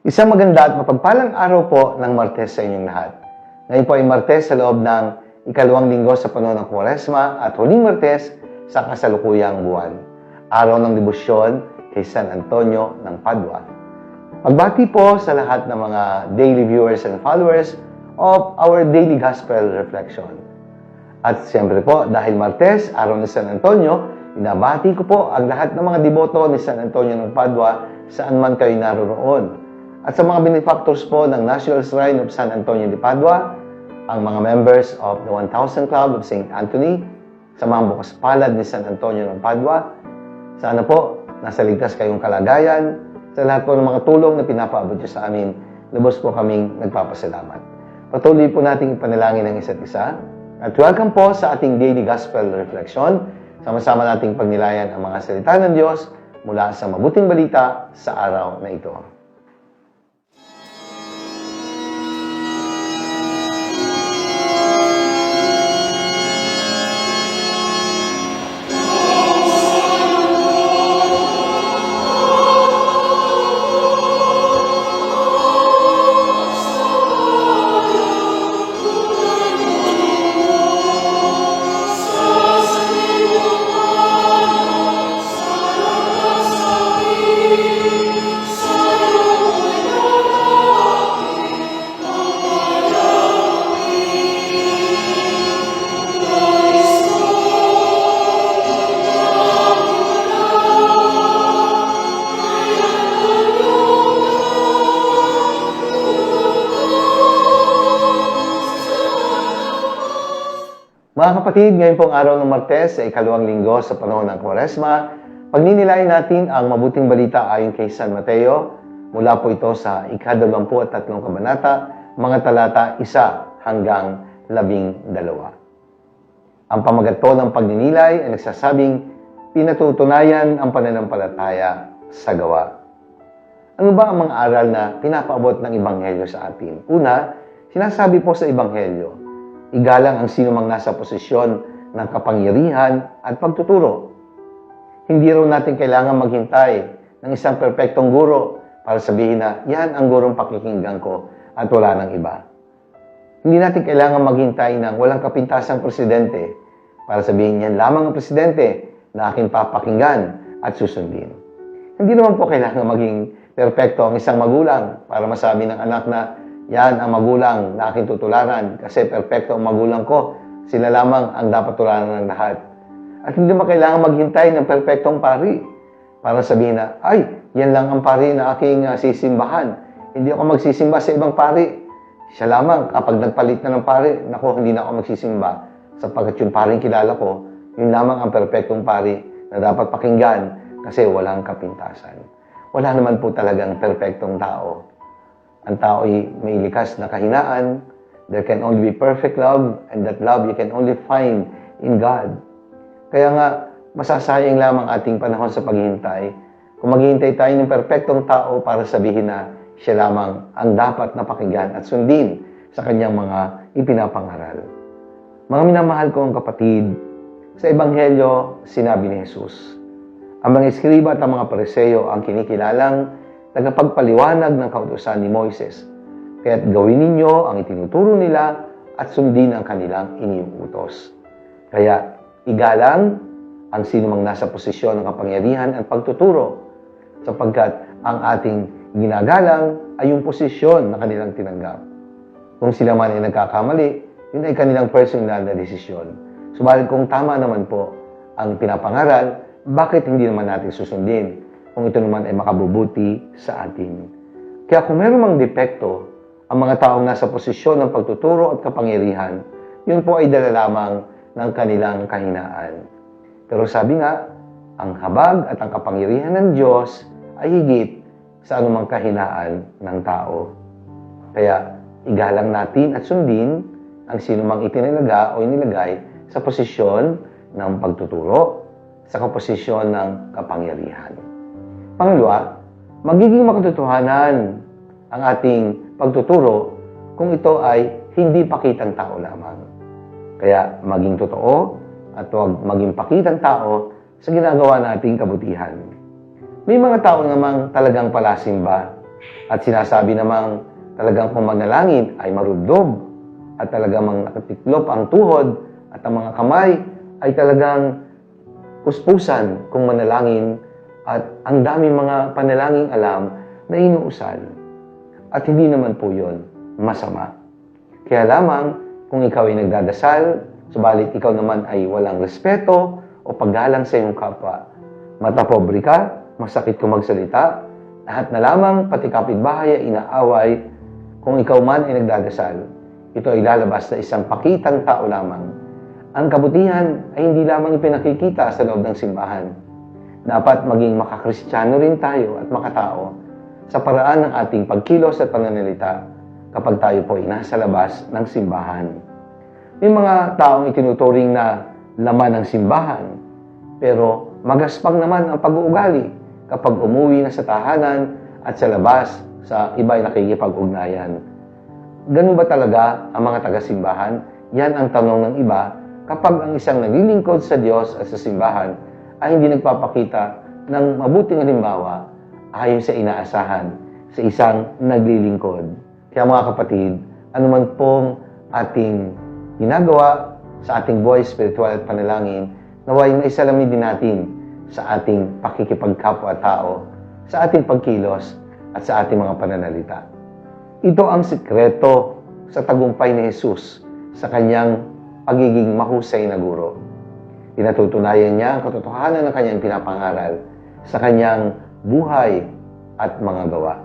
Isang maganda at mapagpalang araw po ng Martes sa inyong lahat. Ngayon po ay Martes sa loob ng ikalawang linggo sa panahon ng Kuwaresma at huling Martes sa kasalukuyang buwan. Araw ng debosyon kay San Antonio ng Padua. Pagbati po sa lahat ng mga daily viewers and followers of our daily gospel reflection. At siyempre po, dahil Martes, araw ni San Antonio, inabati ko po ang lahat ng mga deboto ni San Antonio ng Padua saan man kayo naroroon. At sa mga benefactors po ng National Shrine of San Antonio de Padua, ang mga members of the 1,000 Club of St. Anthony, sa mga bukas palad ni San Antonio ng Padua, sana po nasa ligtas kayong kalagayan, sa lahat po ng mga tulong na pinapaabot niyo sa amin, lubos po kaming nagpapasalamat. Patuloy po nating ipanalangin ang isa't isa. At welcome po sa ating daily gospel reflection. Sama-sama nating pagnilayan ang mga salita ng Diyos mula sa mabuting balita sa araw na ito. Mga kapatid, ngayon pong araw ng Martes sa ikalawang linggo sa panahon ng Kwaresma, pagninilayan natin ang mabuting balita ayon kay San Mateo. Mula po ito sa ikadalawampu at tatlong kabanata, mga talata isa hanggang labing dalawa. Ang pamagat ng pagninilay ay nagsasabing pinatutunayan ang pananampalataya sa gawa. Ano ba ang mga aral na pinapaabot ng Ebanghelyo sa atin? Una, sinasabi po sa Ebanghelyo, igalang ang sino mang nasa posisyon ng kapangyarihan at pagtuturo. Hindi raw natin kailangan maghintay ng isang perpektong guro para sabihin na yan ang gurong pakikinggan ko at wala nang iba. Hindi natin kailangan maghintay ng walang kapintasang presidente para sabihin yan lamang ang presidente na aking papakinggan at susundin. Hindi naman po kailangan maging perpekto ang isang magulang para masabi ng anak na yan ang magulang na aking tutularan kasi perpekto ang magulang ko. Sila lamang ang dapat tularan ng lahat. At hindi mo kailangan maghintay ng perpektong pari para sabihin na, ay, yan lang ang pari na aking uh, sisimbahan. Hindi ako magsisimba sa ibang pari. Siya lamang, kapag nagpalit na ng pari, nako, hindi na ako magsisimba. Sapagkat yung paring kilala ko, yun lamang ang perpektong pari na dapat pakinggan kasi walang kapintasan. Wala naman po talagang perpektong tao. Ang tao ay may likas na kahinaan. There can only be perfect love and that love you can only find in God. Kaya nga, masasayang lamang ating panahon sa paghihintay kung maghihintay tayo ng perpektong tao para sabihin na siya lamang ang dapat na pakinggan at sundin sa kanyang mga ipinapangaral. Mga minamahal kong kapatid, sa Ebanghelyo, sinabi ni Jesus, ang mga eskriba at ang mga pareseyo ang kinikilalang tagapagpaliwanag ng kautusan ni Moises. Kaya't gawin ninyo ang itinuturo nila at sundin ang kanilang iniuutos. Kaya igalang ang sinumang nasa posisyon ng kapangyarihan at pagtuturo sapagkat ang ating ginagalang ay yung posisyon na kanilang tinanggap. Kung sila man ay nagkakamali, yun ay kanilang personal na desisyon. Subalit kung tama naman po ang pinapangaral, bakit hindi naman natin susundin kung ito naman ay makabubuti sa atin? Kaya kung meron mang depekto ang mga taong nasa posisyon ng pagtuturo at kapangyarihan, yun po ay dala lamang ng kanilang kahinaan. Pero sabi nga, ang habag at ang kapangyarihan ng Diyos ay higit sa anumang kahinaan ng tao. Kaya igalang natin at sundin ang sinumang itinilaga o inilagay sa posisyon ng pagtuturo, sa kaposisyon ng kapangyarihan. Pangalawa, magiging makatotohanan ang ating pagtuturo kung ito ay hindi pakitang tao lamang. Kaya maging totoo at huwag maging pakitang tao sa ginagawa nating kabutihan. May mga tao namang talagang palasimba At sinasabi namang talagang kung manalangin ay marubdob at talagang nakatiklop ang tuhod at ang mga kamay ay talagang puspusan kung manalangin at ang daming mga panalangin alam na inuusal. At hindi naman po yun masama. Kaya lamang kung ikaw ay nagdadasal, subalit ikaw naman ay walang respeto o paggalang sa iyong kapwa. Matapobre ka, masakit kung magsalita, lahat na lamang pati kapitbahay ay inaaway kung ikaw man ay nagdadasal. Ito ay lalabas na isang pakitang tao lamang. Ang kabutihan ay hindi lamang ipinakikita sa loob ng simbahan. Dapat maging makakristyano rin tayo at makatao sa paraan ng ating pagkilos at pananalita kapag tayo po ay nasa labas ng simbahan. May mga taong itinuturing na laman ng simbahan, pero magaspang naman ang pag-uugali kapag umuwi na sa tahanan at sa labas sa iba'y nakikipag-ugnayan. Ganun ba talaga ang mga taga-simbahan? Yan ang tanong ng iba kapag ang isang naglilingkod sa Diyos at sa simbahan ay hindi nagpapakita ng mabuting halimbawa ayon sa inaasahan sa isang naglilingkod. Kaya mga kapatid, anuman pong ating ginagawa sa ating buhay, spiritual at panalangin, naway na isalamin din natin sa ating pakikipagkapwa-tao, sa ating pagkilos, at sa ating mga pananalita. Ito ang sikreto sa tagumpay ni Jesus sa kanyang pagiging mahusay na guro. Pinatutunayan niya ang katotohanan ng kanyang pinapangaral sa kanyang buhay at mga gawa.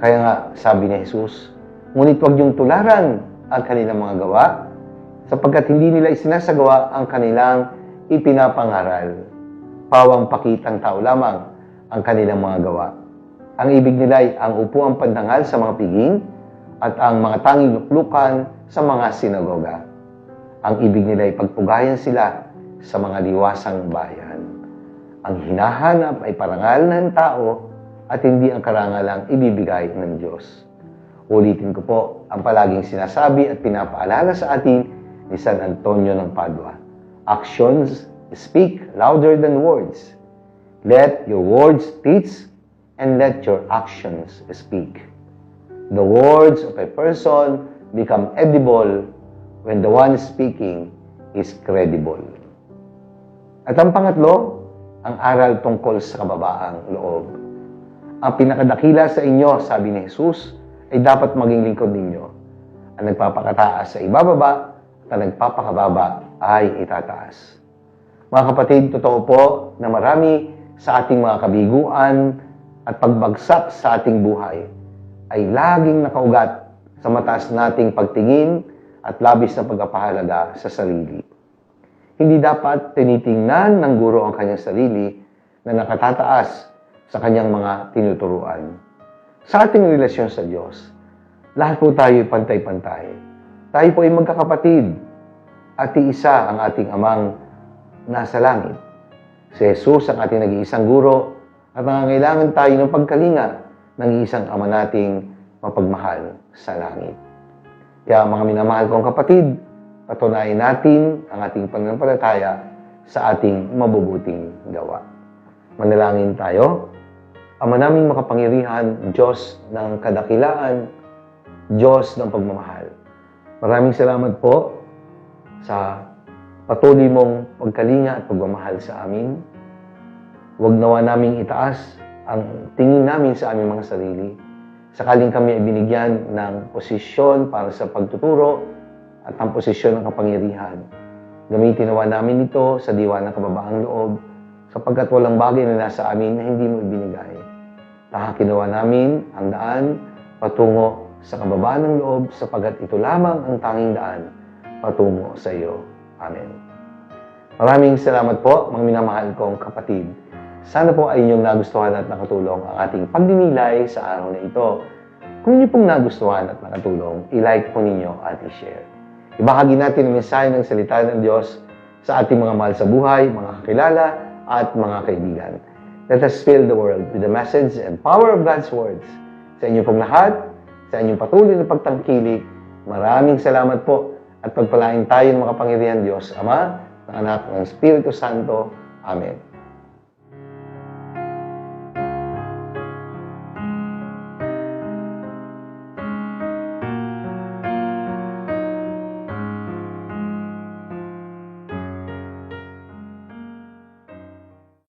Kaya nga, sabi ni Jesus, ngunit huwag niyong tularan ang kanilang mga gawa sapagkat hindi nila isinasagawa ang kanilang ipinapangaral. Pawang pakitang tao lamang ang kanilang mga gawa. Ang ibig nila ay ang upuang pandangal sa mga piging at ang mga tanging luklukan sa mga sinagoga. Ang ibig nila ay pagpugayan sila sa mga liwasang bayan. Ang hinahanap ay parangal ng tao at hindi ang karangalang ibibigay ng Diyos. Ulitin ko po ang palaging sinasabi at pinapaalala sa atin ni San Antonio ng Padua. Actions speak louder than words. Let your words teach and let your actions speak. The words of a person become edible when the one speaking is credible. At ang pangatlo, ang aral tungkol sa kababaang loob. Ang pinakadakila sa inyo, sabi ni Jesus, ay dapat maging lingkod ninyo. Ang nagpapakataas sa ibababa at ang nagpapakababa ay itataas. Mga kapatid, totoo po na marami sa ating mga kabiguan at pagbagsak sa ating buhay ay laging nakaugat sa mataas nating pagtingin at labis na pagpapahalaga sa sarili. Hindi dapat tinitingnan ng guro ang kanyang sarili na nakatataas sa kanyang mga tinuturuan. Sa ating relasyon sa Diyos, lahat po tayo ay pantay-pantay. Tayo po ay magkakapatid at iisa ang ating amang nasa langit. Si Jesus ang ating nag-iisang guro at nangangailangan tayo ng pagkalinga ng isang ama nating mapagmahal sa langit. Kaya mga minamahal kong kapatid, patunayan natin ang ating pananampalataya sa ating mabubuting gawa. Manalangin tayo. Ama naming makapangyarihan, Diyos ng kadakilaan, Diyos ng pagmamahal. Maraming salamat po sa patuloy mong pagkalinga at pagmamahal sa amin. Huwag nawa naming itaas ang tingin namin sa aming mga sarili. Sakaling kami ay binigyan ng posisyon para sa pagtuturo at ang posisyon ng kapangyarihan. Gamitin nawa namin ito sa diwa ng kababaang loob sapagkat walang bagay na nasa amin na hindi mo ibinigay. Tahakin nawa namin ang daan patungo sa kababaan ng loob sapagkat ito lamang ang tanging daan patungo sa iyo. Amen. Maraming salamat po, mga minamahal kong kapatid. Sana po ay inyong nagustuhan at nakatulong ang ating pagdinilay sa araw na ito. Kung inyo pong nagustuhan at nakatulong, i-like po ninyo at i-share. Ibahagi natin ang mensahe ng salita ng Diyos sa ating mga mahal sa buhay, mga kakilala, at mga kaibigan. Let us fill the world with the message and power of God's words. Sa inyo pong lahat, sa inyong patuloy na pagtangkilik, maraming salamat po at pagpalain tayo ng makapangyarihan Diyos, Ama, ng Anak, ng Espiritu Santo. Amen.